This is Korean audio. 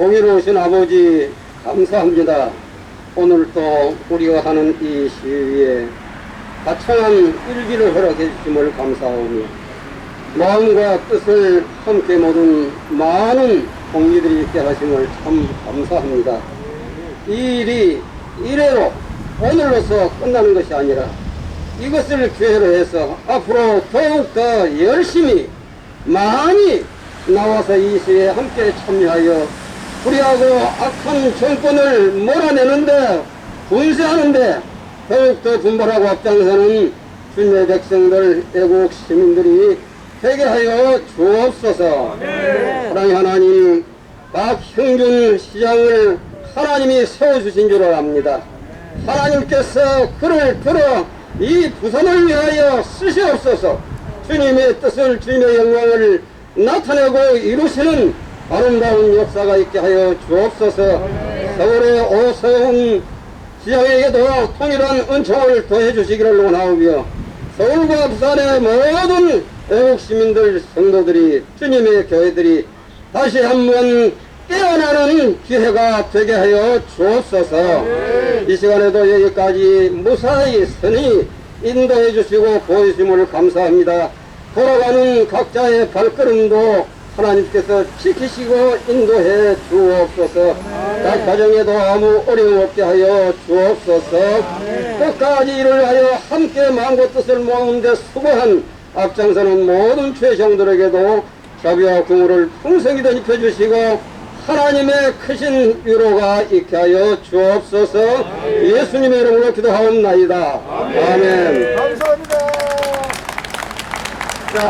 공의로우신 아버지 감사합니다. 오늘 또 우리가 하는 이 시위에 가창한 일기를 허락해 주심을 감사하오며 마음과 뜻을 함께 모든 많은 공의들이 있게 하심을 참 감사합니다. 이 일이 이래로 오늘로서 끝나는 것이 아니라 이것을 기회로 해서 앞으로 더욱더 열심히 많이 나와서 이 시에 함께 참여하여 불의하고 악한 정권을 몰아내는데 분쇄하는데 더욱더 분발하고 앞장서는 주님의 백성들 애국 시민들이 되게 하여 주옵소서. 사랑의 하나님 박형준 시장을 하나님이 세워주신 줄 압니다. 하나님께서 그를 들어 이 부산을 위하여 쓰시옵소서. 주님의 뜻을 주님의 영광을 나타내고 이루시는 아름다운 역사가 있게 하여 주옵소서. 서울의 오세훈 지역에게도 통일한 은총을 더해 주시기를 원하오며 서울과 부산의 모든 애국 시민들 성도들이 주님의 교회들이 다시 한번 깨어나는 기회가 되게 하여 주옵소서. 이 시간에도 여기까지 무사히 선히 인도해 주시고 보여주심을 감사합니다. 돌아가는 각자의 발걸음도 하나님께서 지키시고 인도해 주옵소서. 각 가정에도 아무 어려움 없게 하여 주옵소서. 끝까지 일을 하여 함께 마음과 뜻을 모으는데 수고한 앞장서는 모든 최정들에게도 자비와 긍휼을 풍성히 덧입혀 주시고 하나님의 크신 위로가 있게 하여 주옵소서. 예수님의 이름으로 기도하옵나이다. 아멘. 감사합니다.